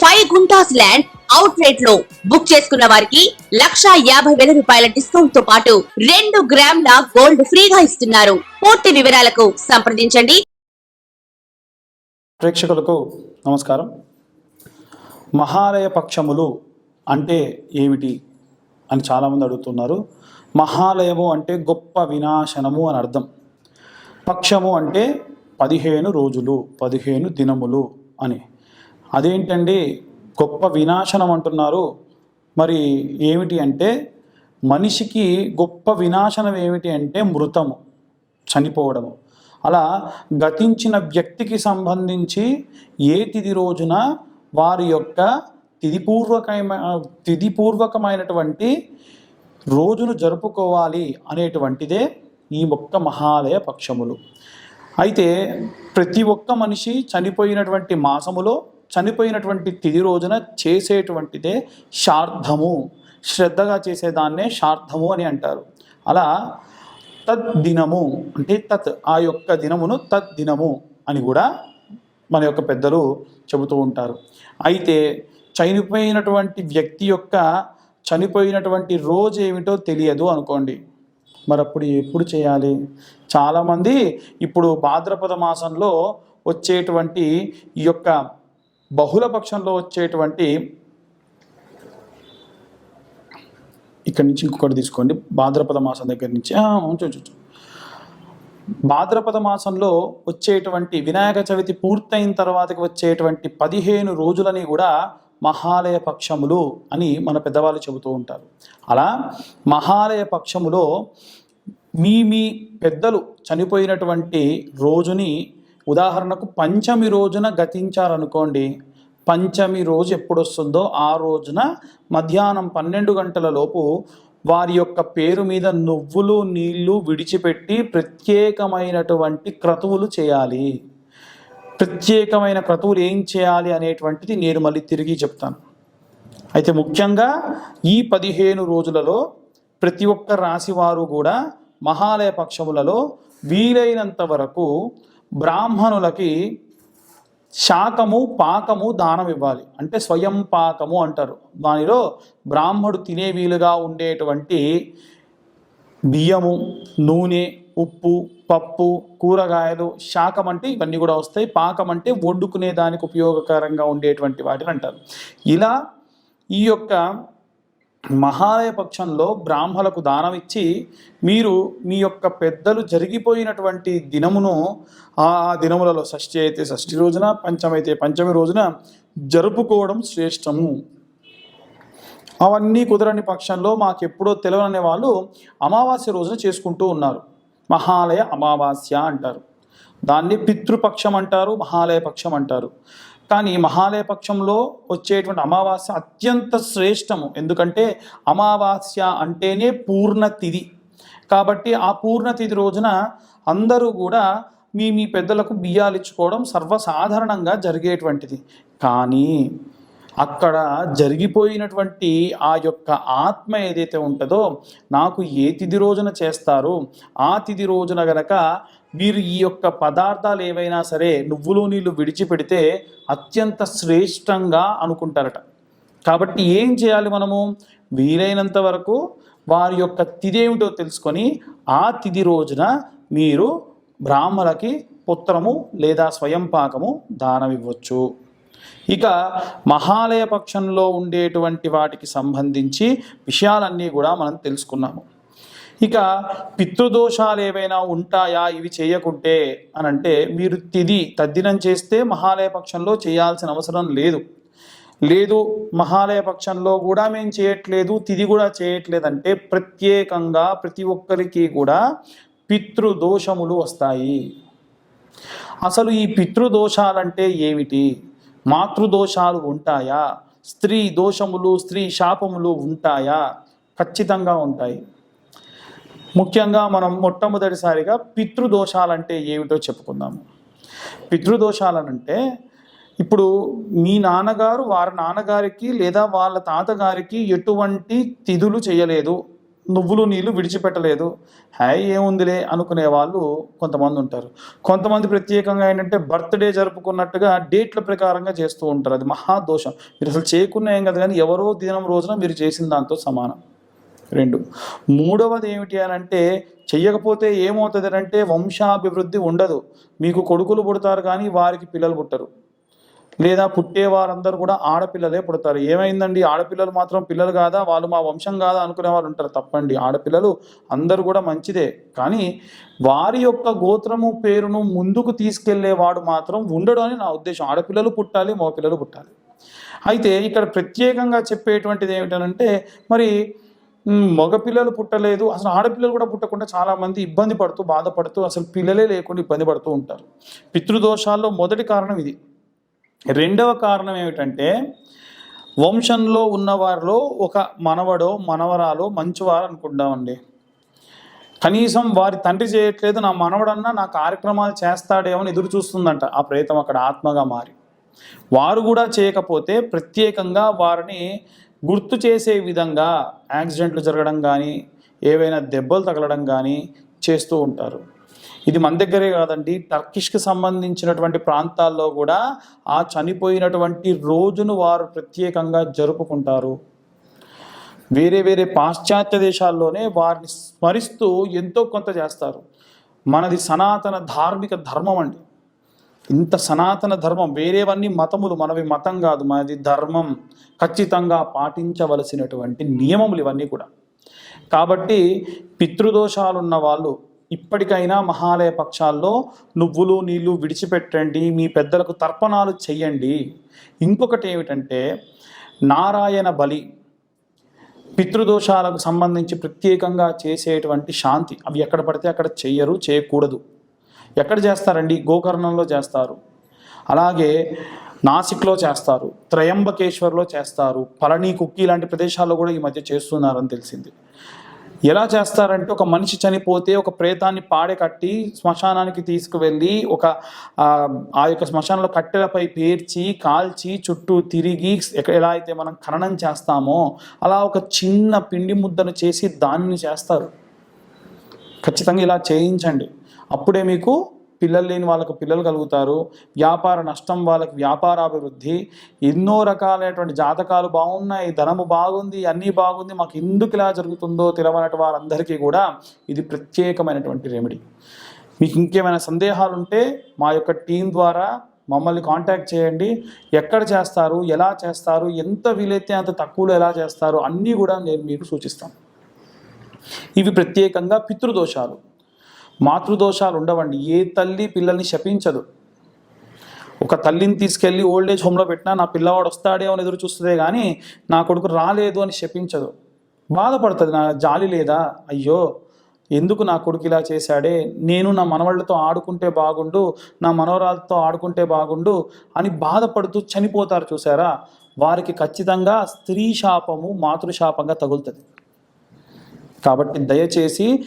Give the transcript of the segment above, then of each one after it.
Five guntas land out రేట్లో book చేసుకున్న వారికి లక్షా యాభై వేల రూపాయల డిస్కౌంట్తో పాటు రెండు గ్రాముల గోల్డ్ ఫ్రీగా ఇస్తున్నారు. పూర్తి వివరాలకు సంప్రదించండి. ప్రేక్షకులకు నమస్కారం. మహాలయ పక్షములు అంటే ఏమిటి అని చాలామంది అడుగుతున్నారు. మహాలయము అంటే గొప్ప వినాశనము అని అర్థం. పక్షము అంటే పదిహేను రోజులు పదిహేను దినములు అని. అదేంటండి? గొప్ప వినాశనం అంటున్నారు. మరి ఏమిటి అంటే మనిషికి గొప్ప వినాశనం ఏమిటి అంటే మృతము చనిపోవడము. అలా గతించిన వ్యక్తికి సంబంధించి ఏ తిథి రోజున వారి యొక్క తిథిపూర్వకమైన తిథిపూర్వకమైనటువంటి రోజును జరుపుకోవాలి అనేటువంటిదే ఈ ఒక్క మహాలయ పక్షములు. అయితే ప్రతి ఒక్క మనిషి చనిపోయినటువంటి మాసములో చనిపోయినటువంటి తిది రోజున చేసేటువంటిదే శార్ధము శ్రద్ధగా చేసేదాన్నే శార్థము అని అంటారు. అలా తద్దినము అంటే తత్ ఆ యొక్క దినమును తద్దినము అని కూడా మన యొక్క పెద్దలు చెబుతూ ఉంటారు. అయితే చనిపోయినటువంటి వ్యక్తి యొక్క చనిపోయినటువంటి రోజు ఏమిటో తెలియదు అనుకోండి. మరి అప్పుడు ఎప్పుడు చేయాలి? చాలామంది ఇప్పుడు భాద్రపద మాసంలో వచ్చేటువంటి ఈ యొక్క బహుళ పక్షంలో వచ్చేటువంటి ఇక్కడి నుంచి ఇంకొకటి తీసుకోండి. భాద్రపద మాసం దగ్గర నుంచి. చూచు భాద్రపద మాసంలో వచ్చేటువంటి వినాయక చవితి పూర్తయిన తర్వాతకి వచ్చేటువంటి పదిహేను రోజులని కూడా మహాలయ పక్షములు అని మన పెద్దవాళ్ళు చెబుతూ ఉంటారు. అలా మహాలయ పక్షములో మీ మీ పెద్దలు చనిపోయినటువంటి రోజుని ఉదాహరణకు పంచమి రోజున గతించారనుకోండి పంచమి రోజు ఎప్పుడు వస్తుందో ఆ రోజున మధ్యాహ్నం పన్నెండు గంటల లోపు వారి యొక్క పేరు మీద నువ్వులు నీళ్ళు విడిచిపెట్టి ప్రత్యేకమైనటువంటి క్రతువులు చేయాలి. ప్రత్యేకమైన క్రతువులు ఏం చేయాలి అనేటువంటిది నేను మళ్ళీ తిరిగి చెప్తాను. అయితే ముఖ్యంగా ఈ పదిహేను రోజులలో ప్రతి ఒక్క రాశివారు కూడా మహాలయ పక్షములలో వీలైనంత వరకు బ్రాహ్మణులకి శాకము పాకము దానం ఇవ్వాలి. అంటే స్వయం పాకము అంటారు. దానిలో బ్రాహ్మడు తినే వీలుగా ఉండేటువంటి బియ్యము నూనె ఉప్పు పప్పు కూరగాయలు శాకం అంటే ఇవన్నీ కూడా వస్తాయి. పాకం అంటే వండుకునే దానికి ఉపయోగకరంగా ఉండేటువంటి వాటిని అంటారు. ఇలా ఈ యొక్క మహాలయ పక్షంలో బ్రాహ్మలకు దానం ఇచ్చి మీరు మీ యొక్క పెద్దలు జరిగిపోయినటువంటి దినమును ఆ దినములలో షష్ఠి అయితే షష్ఠి రోజున పంచమైతే పంచమి రోజున జరుపుకోవడం శ్రేష్టము. అవన్నీ కుదరని పక్షంలో మాకు ఎప్పుడో తెలియననే వాళ్ళు అమావాస్య రోజున చేసుకుంటూ ఉన్నారు. మహాలయ అమావాస్య అంటారు. దాన్ని పితృపక్షం అంటారు మహాలయ పక్షం అంటారు. కానీ మహాలయ పక్షంలో వచ్చేటువంటి అమావాస్య అత్యంత శ్రేష్టము. ఎందుకంటే అమావాస్య అంటేనే పూర్ణతిథి. కాబట్టి ఆ పూర్ణతిథి రోజున అందరూ కూడా మీ మీ పెద్దలకు బియ్యాలు ఇచ్చుకోవడం సర్వసాధారణంగా జరిగేటువంటిది. కానీ అక్కడ జరిగిపోయినటువంటి ఆ యొక్క ఆత్మ ఏదైతే ఉంటుందో నాకు ఏ తిథి రోజున చేస్తారో ఆ తిథి రోజున గనక మీరు ఈ యొక్క పదార్థాలు ఏవైనా సరే నువ్వులు నీళ్ళు విడిచిపెడితే అత్యంత శ్రేష్టంగా అనుకుంటారట. కాబట్టి ఏం చేయాలి మనము? వీలైనంత వరకు వారి యొక్క తిథి ఏమిటో తెలుసుకొని ఆ తిథి రోజున మీరు బ్రాహ్మణులకి పుత్రము లేదా స్వయం పాకము దానం ఇవ్వచ్చు ఇక మహాలయ పక్షంలో ఉండేటువంటి వాటికి సంబంధించి విషయాలన్నీ కూడా మనం తెలుసుకున్నాము. ఇక పితృదోషాలు ఏవైనా ఉంటాయా? ఇవి చేయకుంటే అని అంటే మీరు తిది తద్దినం చేస్తే మహాలయ పక్షంలో చేయాల్సిన అవసరం లేదు. లేదు మహాలయ పక్షంలో కూడా మేము చేయట్లేదు తిది కూడా చేయట్లేదంటే ప్రత్యేకంగా ప్రతి ఒక్కరికి కూడా పితృదోషములు వస్తాయి. అసలు ఈ పితృదోషాలంటే ఏమిటి? మాతృదోషాలు ఉంటాయా? స్త్రీ దోషములు స్త్రీ శాపములు ఉంటాయా? ఖచ్చితంగా ఉంటాయి. ముఖ్యంగా మనం మొట్టమొదటిసారిగా పితృదోషాలంటే ఏమిటో చెప్పుకుందాము. పితృదోషాలనంటే ఇప్పుడు మీ నాన్నగారు వారి నాన్నగారికి లేదా వాళ్ళ తాతగారికి ఎటువంటి తిథులు చేయలేదు నువ్వులు నీళ్ళు విడిచిపెట్టలేదు. హాయ్ ఏముందిలే అనుకునే వాళ్ళు కొంతమంది ఉంటారు. కొంతమంది ప్రత్యేకంగా ఏంటంటే బర్త్డే జరుపుకున్నట్టుగా డేట్ల ప్రకారంగా చేస్తూ ఉంటారు. అది మహాదోషం మీరు అసలు చేయకున్నా ఏం కదా కానీ ఎవరో దినం రోజున మీరు చేసిన దాంతో సమానం. రెండు. మూడవది ఏమిటి అని అంటే చెయ్యకపోతే ఏమవుతుంది అంటే వంశాభివృద్ధి ఉండదు. మీకు కొడుకులు పుడతారు కానీ వారికి పిల్లలు పుట్టరు. లేదా పుట్టే వారందరూ కూడా ఆడపిల్లలే పుడతారు. ఏమైందండి? ఆడపిల్లలు మాత్రం పిల్లలు కాదా? వాళ్ళు మా వంశం కాదా అనుకునే వాళ్ళు ఉంటారు తప్పండి. ఆడపిల్లలు అందరూ కూడా మంచిదే. కానీ వారి యొక్క గోత్రము పేరును ముందుకు తీసుకెళ్ళేవాడు మాత్రం ఉండడు అని నా ఉద్దేశం. ఆడపిల్లలు పుట్టాలి మగపిల్లలు పుట్టాలి. అయితే ఇక్కడ ప్రత్యేకంగా చెప్పేటువంటిది ఏమిటనంటే మరి మగపిల్లలు పుట్టలేదు. అసలు ఆడపిల్లలు కూడా పుట్టకుండా చాలామంది ఇబ్బంది పడుతూ బాధపడుతూ అసలు పిల్లలే లేకుండా ఇబ్బంది పడుతూ ఉంటారు. పితృదోషాల్లో మొదటి కారణం ఇది. రెండవ కారణం ఏమిటంటే వంశంలో ఉన్నవారిలో ఒక మనవడో మనవరాలో మంచివారు అనుకుంటామండి కనీసం వారి తండ్రి చేయట్లేదు నా మనవడన్నా నా కార్యక్రమాలు చేస్తాడేమో అని ఎదురు చూస్తుందంట ఆ ప్రేతం అక్కడ ఆత్మగా మారి. వారు కూడా చేయకపోతే ప్రత్యేకంగా వారిని గుర్తు చేసే విధంగా యాక్సిడెంట్లు జరగడం కానీ ఏవైనా దెబ్బలు తగలడం కానీ చేస్తూ ఉంటారు. ఇది మన దగ్గరే కాదండి. టర్కిష్కి సంబంధించినటువంటి ప్రాంతాల్లో కూడా ఆ చనిపోయినటువంటి రోజును వారు ప్రత్యేకంగా జరుపుకుంటారు. వేరే వేరే పాశ్చాత్య దేశాల్లోనే వారిని స్మరిస్తూ ఎంతో కొంత చేస్తారు. మనది సనాతన ధార్మిక ధర్మం అండి. ఇంత సనాతన ధర్మం వేరేవన్నీ మతములు మనవి మతం కాదు మనది ధర్మం ఖచ్చితంగా పాటించవలసినటువంటి నియమములు ఇవన్నీ కూడా. కాబట్టి పితృదోషాలున్న వాళ్ళు ఇప్పటికైనా మహాలయ పక్షాల్లో నువ్వులు నీళ్ళు విడిచిపెట్టండి మీ పెద్దలకు తర్పణాలు చెయ్యండి. ఇంకొకటి ఏమిటంటే నారాయణ బలి పితృదోషాలకు సంబంధించి ప్రత్యేకంగా చేసేటువంటి శాంతి అవి ఎక్కడ పడితే అక్కడ చెయ్యరు చేయకూడదు. ఎక్కడ చేస్తారండి? గోకర్ణంలో చేస్తారు. అలాగే నాసిక్లో చేస్తారు. త్రయంబకేశ్వర్లో చేస్తారు. పళని కుక్కి ఇలాంటి ప్రదేశాల్లో కూడా ఈ మధ్య చేస్తున్నారని తెలిసింది. ఎలా చేస్తారంటే ఒక మనిషి చనిపోతే ఒక ప్రేతాన్ని పాడె కట్టి శ్మశానానికి తీసుకువెళ్ళి ఒక ఆ, యొక్క శ్మశానంలో కట్టెలపై పేర్చి కాల్చి చుట్టూ తిరిగి ఎలా అయితే మనం ఖననం చేస్తామో అలా ఒక చిన్న పిండి ముద్దను చేసి దానిని చేస్తారు. ఖచ్చితంగా ఇలా చేయించండి. అప్పుడే మీకు పిల్లలు లేని వాళ్ళకు పిల్లలు కలుగుతారు. వ్యాపార నష్టం వాళ్ళకి వ్యాపారాభివృద్ధి. ఎన్నో రకాలైనటువంటి జాతకాలు బాగున్నాయి. ధనము బాగుంది అన్నీ బాగుంది. మాకు ఎందుకు ఇలా జరుగుతుందో తెలవనటి వారందరికీ కూడా ఇది ప్రత్యేకమైనటువంటి రెమెడీ మీకు ఇంకేమైనా సందేహాలు ఉంటే మా యొక్క టీం ద్వారా మమ్మల్ని కాంటాక్ట్ చేయండి. ఎక్కడ చేస్తారు ఎలా చేస్తారు ఎంత వీలైతే అంత తక్కువలో ఎలా చేస్తారు అన్నీ కూడా నేను మీకు సూచిస్తాను. ఇవి ప్రత్యేకంగా పితృదోషాలు. మాతృదోషాలు ఉండవండి. ఏ తల్లి పిల్లల్ని శపించదు. ఒక తల్లిని తీసుకెళ్ళి ఓల్డ్ ఏజ్ హోమ్లో పెట్టినా నా పిల్లవాడు వస్తాడే అని ఎదురు చూస్తుందే కానీ నా కొడుకు రాలేదు అని శపించదు. బాధపడుతుంది. నా జాలి లేదా? అయ్యో ఎందుకు నా కొడుకు ఇలా చేశాడే? నేను నా మనవాళ్ళతో ఆడుకుంటే బాగుండు నా మనవరాలతో ఆడుకుంటే బాగుండు అని బాధపడుతూ చనిపోతారు చూసారా? వారికి ఖచ్చితంగా స్త్రీ శాపము మాతృశాపంగా తగులుతుంది. కాబట్టి దయచేసి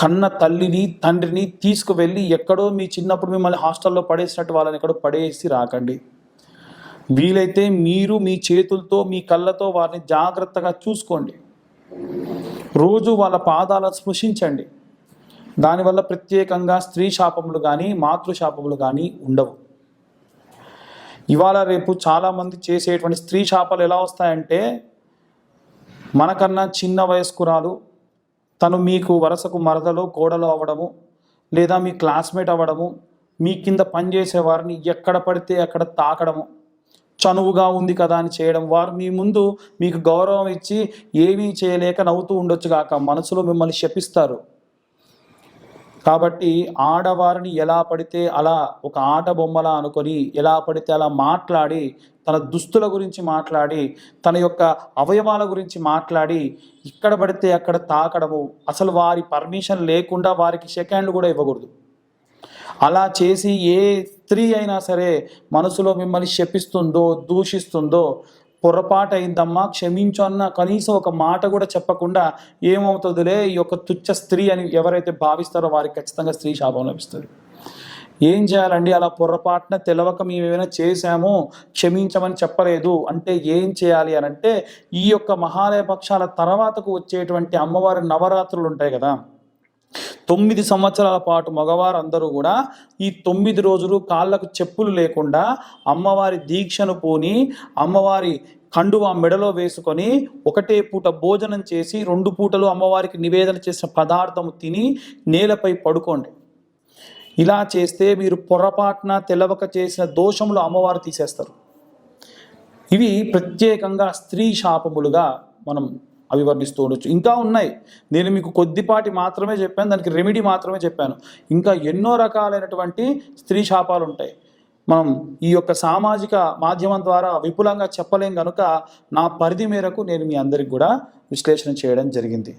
కన్న తల్లిని తండ్రిని తీసుకువెళ్ళి ఎక్కడో మీ చిన్నప్పుడు మిమ్మల్ని హాస్టల్లో పడేసినట్టు వాళ్ళని ఎక్కడో పడేసి రాకండి. వీలైతే మీరు మీ చేతులతో మీ కళ్ళతో వారిని జాగ్రత్తగా చూసుకోండి. రోజు వాళ్ళ పాదాలను స్పృశించండి. దానివల్ల ప్రత్యేకంగా స్త్రీ శాపములు కానీ మాతృశాపములు కానీ ఉండవు. ఇవాళ రేపు చాలామంది చేసేటువంటి స్త్రీ శాపాలు ఎలా వస్తాయంటే మనకన్నా చిన్న వయస్కురాలు తను మీకు వరుసకు మరదలో కోడలు అవ్వడము లేదా మీ క్లాస్మేట్ అవ్వడము మీ కింద పనిచేసే వారిని ఎక్కడ పడితే అక్కడ తాకడము చనువుగా ఉంది కదా అని చేయడం వారు మీ ముందు మీకు గౌరవం ఇచ్చి ఏమీ చేయలేక నవ్వుతూ ఉండొచ్చు కాక మనసులో మిమ్మల్ని శపిస్తారు. కాబట్టి ఆడవారిని ఎలా పడితే అలా ఒక ఆట బొమ్మలా అనుకొని ఎలా పడితే అలా మాట్లాడి తన దుస్తుల గురించి మాట్లాడి తన యొక్క అవయవాల గురించి మాట్లాడి ఇక్కడ పడితే అక్కడ తాకడము అసలు వారి పర్మిషన్ లేకుండా వారికి సెకండ్లు కూడా ఇవ్వకూడదు. అలా చేసి ఏ స్త్రీ అయినా సరే మనసులో మిమ్మల్ని శపిస్తుందో దూషిస్తుందో పొరపాటు అయిందమ్మా క్షమించు అన్న కనీసం ఒక మాట కూడా చెప్పకుండా ఏమవుతుందిలే ఈ యొక్క తుచ్చ స్త్రీ అని ఎవరైతే భావిస్తారో వారికి ఖచ్చితంగా స్త్రీ శాపం లభిస్తుంది. ఏం చేయాలండి? అలా పొరపాటున తెలవక మేము ఏమైనా చేశాము క్షమించమని చెప్పలేదు. అంటే ఏం చేయాలి అని అంటే ఈ యొక్క మహాలయ పక్షాల తర్వాతకు వచ్చేటువంటి అమ్మవారి నవరాత్రులు ఉంటాయి కదా. తొమ్మిది సంవత్సరాల పాటు మగవారందరూ కూడా ఈ తొమ్మిది రోజులు కాళ్ళకు చెప్పులు లేకుండా అమ్మవారి దీక్షను పోని అమ్మవారి కండువ మెడలో వేసుకొని ఒకటే పూట భోజనం చేసి రెండు పూటలు అమ్మవారికి నివేదన చేసిన పదార్థము తిని నేలపై పడుకోండి. ఇలా చేస్తే మీరు పొరపాటున తెలవక చేసిన దోషములు అమ్మవారు తీసేస్తారు. ఇవి ప్రత్యేకంగా స్త్రీ శాపములుగా మనం అవి వర్ణిస్తూ ఉండొచ్చు. ఇంకా ఉన్నాయి. నేను మీకు కొద్దిపాటి మాత్రమే చెప్పాను. దానికి రెమెడీ మాత్రమే చెప్పాను. ఇంకా ఎన్నో రకాలైనటువంటి స్త్రీ శాపాలు ఉంటాయి. మనం ఈ యొక్క సామాజిక మాధ్యమం ద్వారా విపులంగా చెప్పలేం కనుక నా పరిధి మేరకు నేను మీ అందరికి కూడా విశ్లేషణ చేయడం జరిగింది.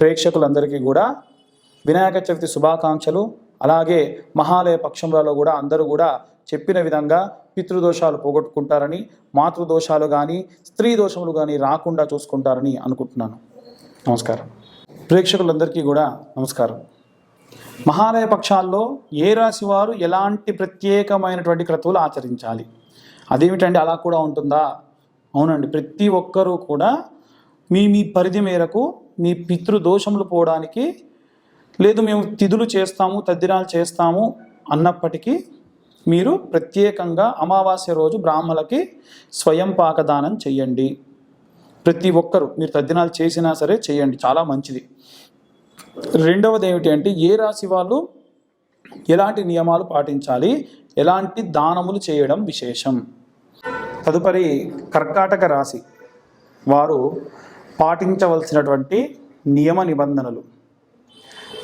ప్రేక్షకులందరికీ కూడా వినాయక చవితి శుభాకాంక్షలు. అలాగే మహాలయ పక్షంలో కూడా అందరూ కూడా చెప్పిన విధంగా పితృదోషాలు పోగొట్టుకుంటారని మాతృదోషాలు కానీ స్త్రీ దోషములు కానీ రాకుండా చూసుకుంటారని అనుకుంటున్నాను. నమస్కారం. ప్రేక్షకులందరికీ కూడా నమస్కారం. మహాలయ పక్షాల్లో ఏ రాశి వారు ఎలాంటి ప్రత్యేకమైనటువంటి క్రతువులు ఆచరించాలి? అదేమిటండి? అలా కూడా ఉంటుందా? అవునండి. ప్రతి ఒక్కరూ కూడా మీ మీ పరిధి మేరకు మీ పితృదోషములు పోవడానికి లేదు మేము తిథులు చేస్తాము తద్దినాలు చేస్తాము అన్నప్పటికీ మీరు ప్రత్యేకంగా అమావాస్య రోజు బ్రాహ్మలకి స్వయం పాకదానం చేయండి ప్రతి ఒక్కరు మీరు తద్దినాలు చేసినా సరే చేయండి చాలా మంచిది. రెండవది ఏమిటి అంటే ఏ రాశి వాళ్ళు ఎలాంటి నియమాలు పాటించాలి? ఎలాంటి దానములు చేయడం విశేషం? తదుపరి కర్కాటక రాశి వారు పాటించవలసినటువంటి నియమ నిబంధనలు.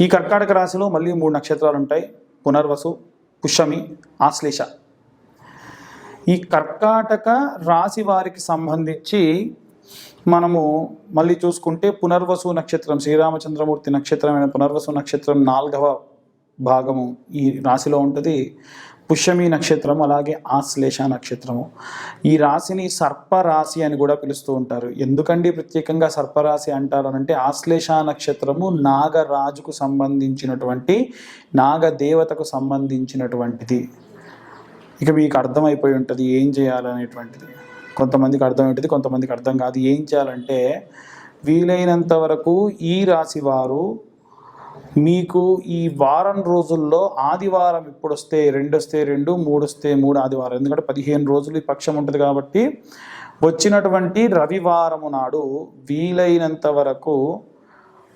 ఈ కర్కాటక రాశిలో మళ్ళీ మూడు నక్షత్రాలు ఉంటాయి పునర్వసు పుష్యమి ఆశ్లేష. ఈ కర్కాటక రాశి వారికి సంబంధించి మనము మళ్ళీ చూసుకుంటే పునర్వసు నక్షత్రం శ్రీరామచంద్రమూర్తి నక్షత్రమైన పునర్వసు నక్షత్రం నాలుగవ భాగము ఈ రాశిలో ఉంటుంది. పుష్యమి నక్షత్రం అలాగే ఆశ్లేష నక్షత్రము. ఈ రాశిని సర్పరాశి అని కూడా పిలుస్తూ ఉంటారు. ఎందుకండి ప్రత్యేకంగా సర్పరాశి అంటారనంటే ఆశ్లేష నక్షత్రము నాగరాజుకు సంబంధించినటువంటి నాగదేవతకు సంబంధించినటువంటిది. ఇక మీకు అర్థమైపోయి ఉంటుంది ఏం చేయాలనేటువంటిది. కొంతమందికి అర్థమవుతుంది కొంతమందికి అర్థం కాదు. ఏం చేయాలంటే వీలైనంత వరకు ఈ రాశి వారు మీకు ఈ వారం రోజుల్లో ఆదివారం ఇప్పుడు వస్తే రెండు వస్తే రెండు మూడు వస్తే మూడు ఆదివారం. ఎందుకంటే పదిహేను రోజులు ఈ పక్షం ఉంటుంది కాబట్టి వచ్చినటువంటి రవివారము నాడు వీలైనంత వరకు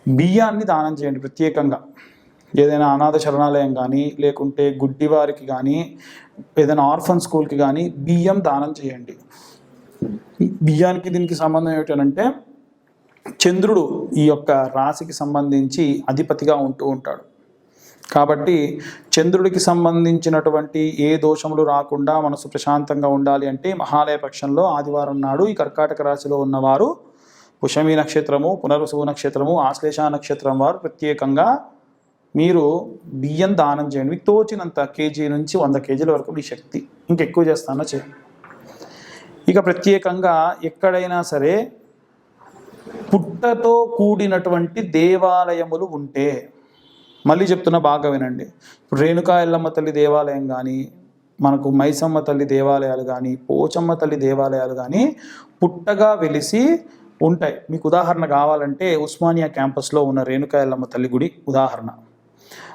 బియ్యాన్ని దానం చేయండి ప్రత్యేకంగా. ఏదైనా అనాథ శరణాలయం కానీ లేకుంటే గుడ్డివారికి కానీ ఏదైనా ఆర్ఫన్ స్కూల్కి కానీ బియ్యం దానం చేయండి. బియ్యానికి దీనికి సంబంధం ఏమిటంటే చంద్రుడు ఈ యొక్క రాశికి సంబంధించి అధిపతిగా ఉంటూ ఉంటాడు. కాబట్టి చంద్రుడికి సంబంధించినటువంటి ఏ దోషములు రాకుండా మనసు ప్రశాంతంగా ఉండాలి అంటే మహాలయ పక్షంలో ఆదివారం నాడు ఈ కర్కాటక రాశిలో ఉన్నవారు పుషమి నక్షత్రము పునర్వసు నక్షత్రము ఆశ్లేష నక్షత్రం వారు ప్రత్యేకంగా మీరు బియ్యం దానం చేయండి. మీకు తోచినంత కేజీ నుంచి వంద కేజీల వరకు మీ శక్తి. ఇంకెక్కువ చేస్తానో చేయండి. ఇక ప్రత్యేకంగా ఎక్కడైనా సరే పుట్టతో కూడినటువంటి దేవాలయములు ఉంటే మళ్ళీ చెప్తున్నా బాగా వినండి. ఇప్పుడు రేణుకా ఎల్లమ్మ తల్లి దేవాలయం కానీ మనకు మైసమ్మ తల్లి దేవాలయాలు కానీ పోచమ్మ తల్లి దేవాలయాలు కానీ పుట్టగా వెలిసి ఉంటాయి. మీకు ఉదాహరణ కావాలంటే ఉస్మానియా క్యాంపస్లో ఉన్న రేణుకా ఎల్లమ్మ తల్లి గుడి ఉదాహరణ.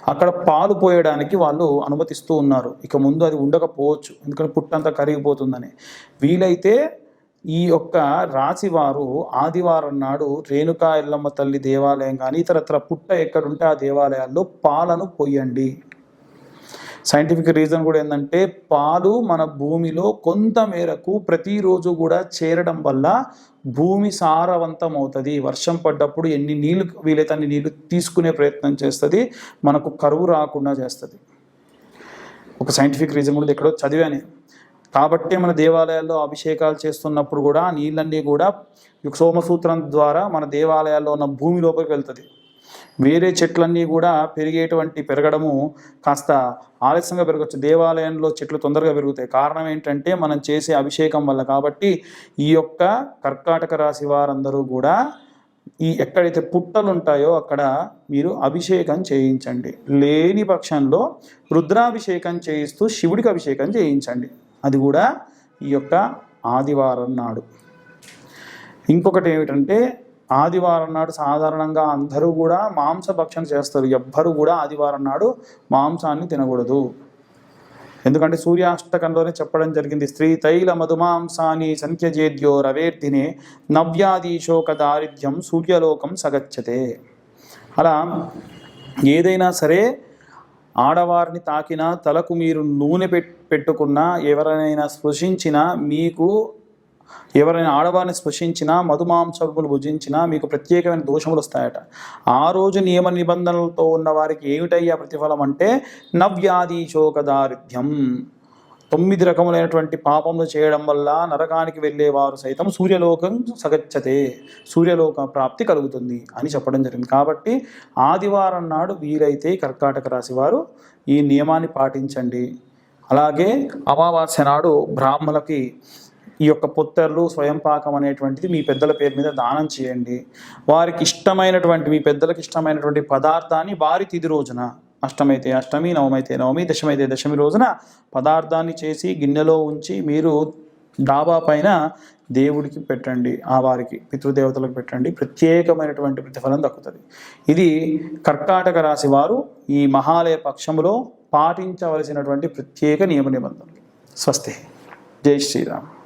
అక్కడ పాలు పోయడానికి వాళ్ళు అనుమతిస్తూ ఉన్నారు. ఇక ముందు అది ఉండకపోవచ్చు. ఎందుకంటే పుట్టంతా కరిగిపోతుందని. వీలైతే ఈ యొక్క రాశివారు ఆదివారం నాడు రేణుకా ఎల్లమ్మ తల్లి దేవాలయం కానీ ఇతరత్ర పుట్ట ఎక్కడుంటే ఆ దేవాలయాల్లో పాలను పొయ్యండి. సైంటిఫిక్ రీజన్ కూడా ఏంటంటే పాలు మన భూమిలో కొంత మేరకు ప్రతిరోజు కూడా చేరడం వల్ల భూమి సారవంతం అవుతుంది వర్షం పడ్డప్పుడు ఎన్ని నీళ్ళు వీలైతే అన్ని నీళ్ళు తీసుకునే ప్రయత్నం చేస్తుంది మనకు కరువు రాకుండా చేస్తుంది. ఒక సైంటిఫిక్ రీజన్ కూడా ఎక్కడో చదివాను. కాబట్టి మన దేవాలయాల్లో అభిషేకాలు చేస్తున్నప్పుడు కూడా ఆ నీళ్ళన్నీ కూడా సోమసూత్రం ద్వారా మన దేవాలయాల్లో ఉన్న భూమి లోపలికి వెళ్తుంది. వేరే చెట్లన్నీ కూడా పెరిగేటువంటి పెరగడము కాస్త ఆలస్యంగా పెరగచ్చు. దేవాలయంలో చెట్లు తొందరగా పెరుగుతాయి. కారణం ఏంటంటే మనం చేసే అభిషేకం వల్ల. కాబట్టి ఈ యొక్క కర్కాటక రాశి వారందరూ కూడా ఈ ఎక్కడైతే పుట్టలు ఉంటాయో అక్కడ మీరు అభిషేకం చేయించండి. లేని పక్షంలో రుద్రాభిషేకం చేయిస్తూ శివుడికి అభిషేకం చేయించండి. అది కూడా ఈ యొక్క ఆదివారం నాడు. ఇంకొకటి ఏమిటంటే ఆదివారం నాడు సాధారణంగా అందరూ కూడా మాంసభక్షణ చేస్తారు. ఎవ్వరు కూడా ఆదివారం నాడు మాంసాన్ని తినకూడదు. ఎందుకంటే సూర్యాష్టకంలోనే చెప్పడం జరిగింది స్త్రీ తైల మధుమాంసాని సంఖ్యజేద్యో రవేర్ధినే నవ్యాధీశోక దారిద్ర్యం సూర్యలోకం సగచ్చతే. అలా ఏదైనా సరే ఆడవారిని తాకినా తలకు మీరు నూనె పెట్టి పెట్టుకున్నా ఎవరైనా స్పృశించినా మీకు ఎవరైనా ఆడవారిని స్పృశించినా మధుమాంసములు భుజించినా మీకు ప్రత్యేకమైన దోషములు వస్తాయట. ఆ రోజు నియమ నిబంధనలతో ఉన్న వారికి ఏమిటయ్యా ప్రతిఫలం అంటే నవ్యాధి శోకదారిద్ర్యం. తొమ్మిది రకములైనటువంటి పాపములు చేయడం వల్ల నరకానికి వెళ్ళేవారు సైతం సూర్యలోకం సగచ్చతే సూర్యలోక ప్రాప్తి కలుగుతుంది అని చెప్పడం జరిగింది. కాబట్టి ఆదివారం నాడు వీలైతే కర్కాటక రాశి వారు ఈ నియమాన్ని పాటించండి. అలాగే అమావాస్య నాడు బ్రాహ్మణులకి ఈ యొక్క పొత్తర్లు స్వయం పాకం అనేటువంటిది మీ పెద్దల పేరు మీద దానం చేయండి. వారికి ఇష్టమైనటువంటి మీ పెద్దలకు ఇష్టమైనటువంటి పదార్థాన్ని వారి తిది రోజున అష్టమైతే అష్టమి నవమైతే నవమి దశమైతే దశమి రోజున పదార్థాన్ని చేసి గిన్నెలో ఉంచి మీరు డాబా పైన దేవుడికి పెట్టండి ఆ వారికి పితృదేవతలకు పెట్టండి. ప్రత్యేకమైనటువంటి ప్రతిఫలం దక్కుతుంది. ఇది కర్కాటక రాశి వారు ఈ మహాలయ పక్షంలో పాటించవలసినటువంటి ప్రత్యేక నియమ నిబంధనలు. స్వస్తి. జై శ్రీరామ్.